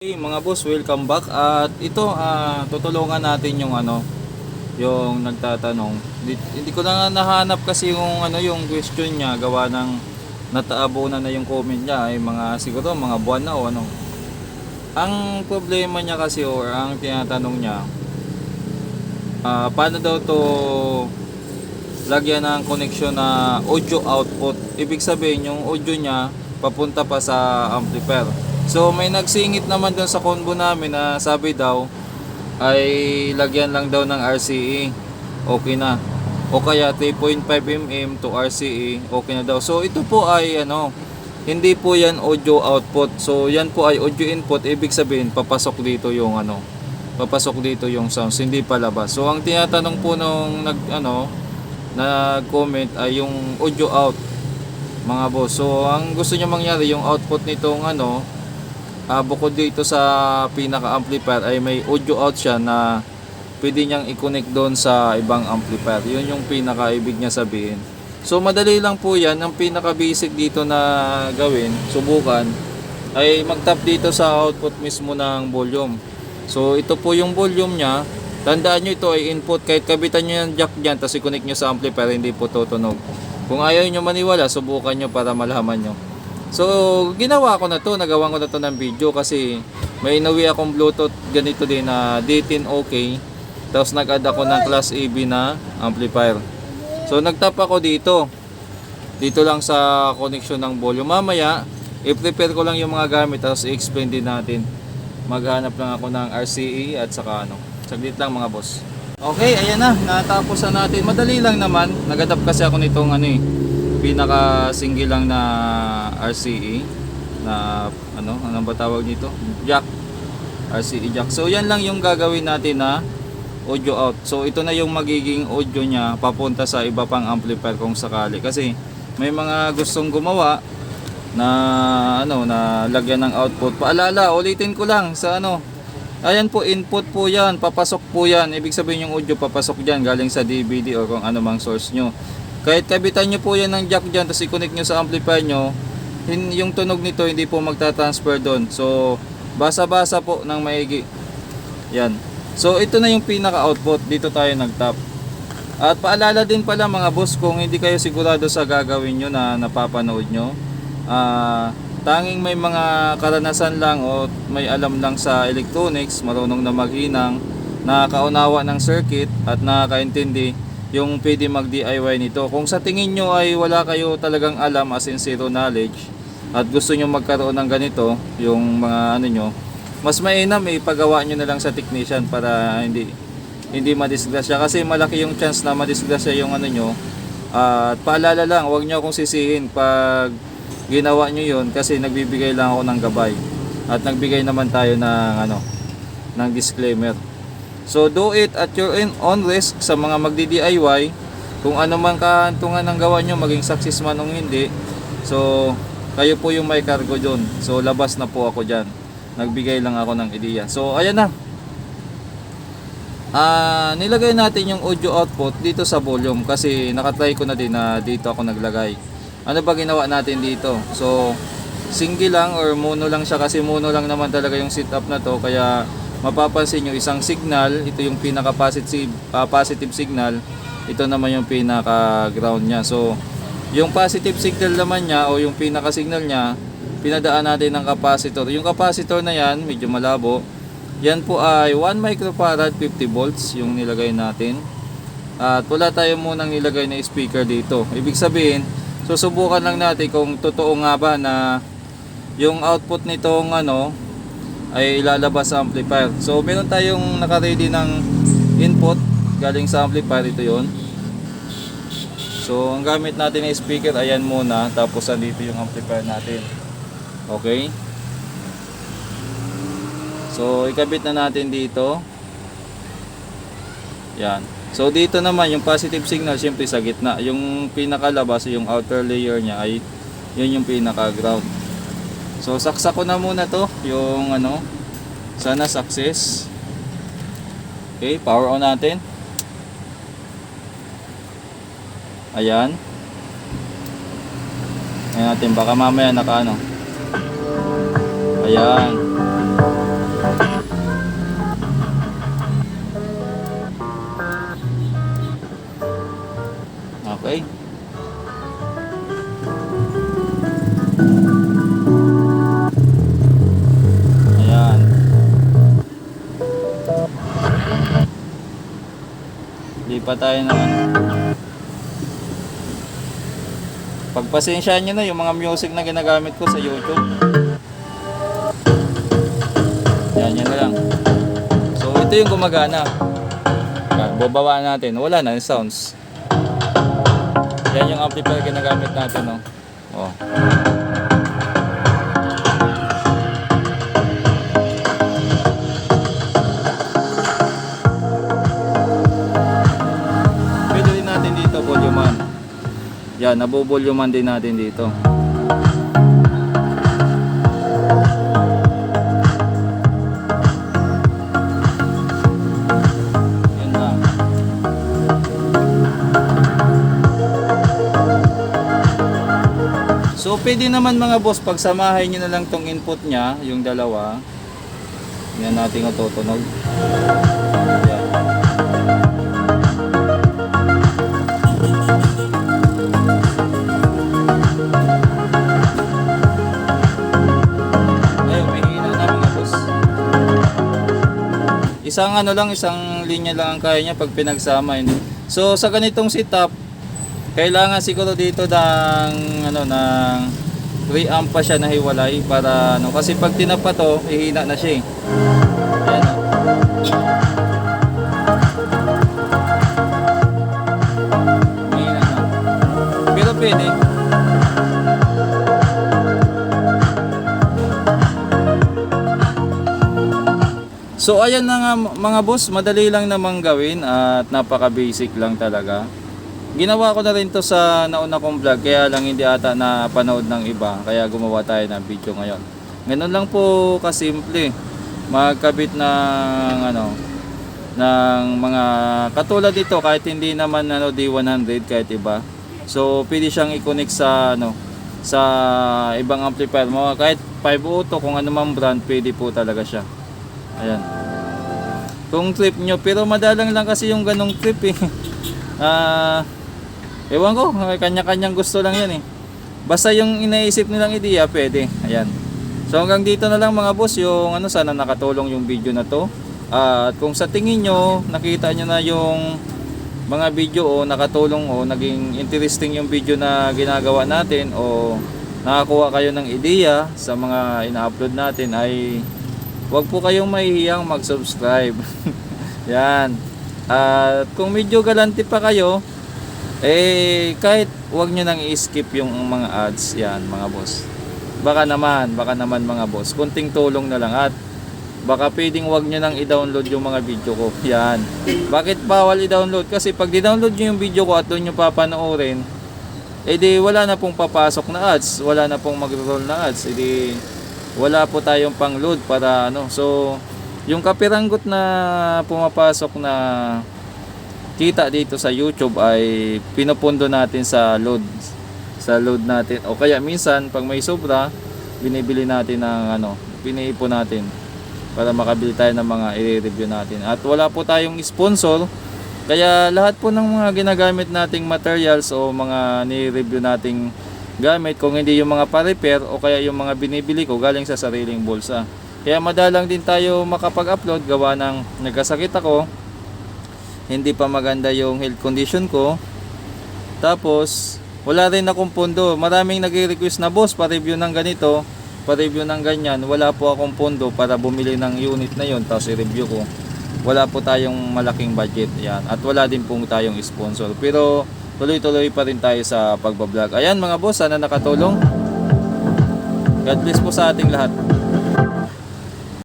Hey mga boss, welcome back. At ito, ah, tutulungan natin yung ano, yung nagtatanong. Hindi, hindi ko na nahanap kasi yung ano, yung question niya gawa ng nataabo na na yung comment niya ay mga siguro mga buwan na o ano. Ang problema niya kasi or ang tinatanong niya, ah, paano daw to lagyan ng connection na audio output. Ibig sabihin yung audio niya papunta pa sa amplifier. So may nagsingit naman doon sa combo namin na sabi daw ay lagyan lang daw ng RCE. Okay na. O kaya 3.5 mm to RCE, okay na daw. So ito po ay ano, hindi po yan audio output. So yan po ay audio input, ibig sabihin papasok dito yung ano, papasok dito yung sounds, hindi palabas. So ang tinatanong po nung nag ano, nag-comment ay yung audio out mga boss. So ang gusto niya mangyari yung output nitong ano, ah, bukod dito sa pinaka-amplifier ay may audio out siya na pwede niyang i-connect doon sa ibang amplifier. Yun yung pinaka-ibig niya sabihin. So madali lang po yan. Ang pinaka-basic dito na gawin, subukan, ay mag-tap dito sa output mismo ng volume. So ito po yung volume niya. Tandaan nyo ito ay input. Kahit kabitan nyo yung jack dyan, tapos i-connect nyo sa amplifier, hindi po tutunog. Kung ayaw nyo maniwala, subukan nyo para malaman nyo. So, ginawa ko na to, nagawa ko na to ng video kasi may inawi akong Bluetooth ganito din na D10 OK. Tapos nag-add ako ng Class AB na amplifier. So, nagtap ako dito. Dito lang sa connection ng volume. Mamaya, i-prepare ko lang yung mga gamit tapos i-explain din natin. Maghanap lang ako ng RCE at saka ano. Saglit lang mga boss. Okay, ayan na. Natapos na natin. Madali lang naman. Nag-adapt kasi ako nitong ano eh pinaka single lang na RCE na ano anong ba tawag nito? Jack RCE jack. So yan lang yung gagawin natin na audio out. So ito na yung magiging audio niya papunta sa iba pang amplifier kung sakali. Kasi may mga gustong gumawa na ano na lagyan ng output. Paalala ulitin ko lang sa ano ayan po input po yan papasok po yan. Ibig sabihin yung audio papasok dyan galing sa DVD o kung ano mang source nyo kahit kabitan nyo po yan ng jack dyan tapos i-connect nyo sa amplifier nyo yung tunog nito hindi po magta-transfer doon. So basa-basa po ng maigi. Yan. So ito na yung pinaka output dito tayo nag-tap. At paalala din pala mga boss kung hindi kayo sigurado sa gagawin nyo na napapanood nyo ah tanging may mga karanasan lang o may alam lang sa electronics marunong na maghinang nakakaunawa ng circuit at nakakaintindi yung pwede mag DIY nito. Kung sa tingin nyo ay wala kayo talagang alam as in zero knowledge at gusto nyo magkaroon ng ganito, yung mga ano nyo, mas mainam eh, ipagawa nyo na lang sa technician para hindi hindi madisgrasya. Kasi malaki yung chance na madisgrasya yung ano nyo. At paalala lang huwag nyo akong sisihin pag ginawa nyo yun kasi nagbibigay lang ako ng gabay. At nagbigay naman tayo ng ano ng disclaimer So do it at your own- risk sa mga magdi-DIY. Kung ano man kaantungan ng gawa nyo, maging success man o hindi. So kayo po yung may cargo dyan. So labas na po ako dyan. Nagbigay lang ako ng ideya. So ayan na. Ah, nilagay natin yung audio output dito sa volume kasi nakatry ko na din na dito ako naglagay. Ano ba ginawa natin dito? So single lang or mono lang siya kasi mono lang naman talaga yung setup na to kaya mapapansin nyo isang signal, ito yung pinaka positive, ah, positive signal, ito naman yung pinaka ground niya. So, yung positive signal naman niya o yung pinaka signal niya, pinadaan natin ng capacitor. Yung capacitor na yan, medyo malabo, yan po ay 1 microfarad 50 volts yung nilagay natin. At wala tayo munang nilagay na speaker dito. Ibig sabihin, susubukan lang natin kung totoo nga ba na yung output nitong ano, ay ilalabas sa amplifier. So meron tayong naka-ready ng input galing sa amplifier ito 'yon. So ang gamit natin ay speaker ayan muna tapos andito yung amplifier natin. Okay? So ikabit na natin dito. Yan. So dito naman yung positive signal syempre sa gitna. Yung pinakalabas yung outer layer niya ay yun yung pinaka ground. So saksak ko na muna to yung ano sana success. Okay, power on natin. Ayan. Ayan natin baka mamaya naka ano. Ayan. Lipat tayo ng ano. Pagpasensyaan nyo na yung mga music na ginagamit ko sa YouTube. Yan, yan na lang. So, ito yung gumagana. Bababa natin. Wala na yung sounds. Yan yung amplifier ginagamit natin, no? Oh. Yan, nabuvolumean din natin dito. So pwede naman mga boss, pagsamahin nyo na lang tong input niya, yung dalawa. Yan natin ang Isang ano lang, isang linya lang ang kaya niya pag pinagsama. Hindi. So sa ganitong setup, kailangan siguro dito ng ano ng preamp pa siya na hiwalay para ano kasi pag tinapa to, hihina na siya. eh. Ayan. oh. Mahina na. Pwede. So ayan na nga mga boss, madali lang namang gawin at napaka-basic lang talaga. Ginawa ko na rin to sa nauna kong vlog kaya lang hindi ata na panood ng iba kaya gumawa tayo ng video ngayon. Ganun lang po kasimple. Magkabit ng ano ng mga katulad dito kahit hindi naman ano D100 kahit iba. So pwede siyang i-connect sa ano sa ibang amplifier mo kahit 5 auto kung ano mang brand pwede po talaga siya. Ayan. Kung trip nyo, pero madalang lang kasi yung ganong trip eh. Ah, ewan ko, kanya-kanyang gusto lang yan eh. Basta yung inaisip nilang ideya, pwede. Ayan. So hanggang dito na lang mga boss, yung ano, sana nakatulong yung video na to. At kung sa tingin nyo, nakita nyo na yung mga video o nakatulong o naging interesting yung video na ginagawa natin o nakakuha kayo ng ideya sa mga ina-upload natin ay Huwag po kayong mahihiyang mag-subscribe. Yan. At kung medyo galante pa kayo, eh kahit huwag nyo nang i-skip yung mga ads. Yan mga boss. Baka naman, baka naman mga boss. Kunting tulong na lang at baka pwedeng huwag nyo nang i-download yung mga video ko. Yan. Bakit bawal i-download? Kasi pag di-download nyo yung video ko at doon nyo papanoorin, eh di wala na pong papasok na ads. Wala na pong mag-roll na ads. Eh di wala po tayong pang-load para ano. So, yung kapiranggot na pumapasok na kita dito sa YouTube ay pinupundo natin sa load sa load natin o kaya minsan pag may sobra binibili natin ng ano piniipon natin para makabili tayo ng mga i-review natin at wala po tayong sponsor kaya lahat po ng mga ginagamit nating materials o mga ni-review nating gamit kung hindi yung mga pa-repair o kaya yung mga binibili ko galing sa sariling bulsa. Kaya madalang din tayo makapag-upload gawa ng nagkasakit ako, hindi pa maganda yung health condition ko. Tapos, wala rin akong pondo. Maraming nagre-request na boss pa-review ng ganito, pa-review ng ganyan. Wala po akong pondo para bumili ng unit na yon tapos i-review ko. Wala po tayong malaking budget yan. At wala din pong tayong sponsor. Pero tuloy-tuloy pa rin tayo sa pagbablog. Ayan mga boss, sana nakatulong. God bless po sa ating lahat.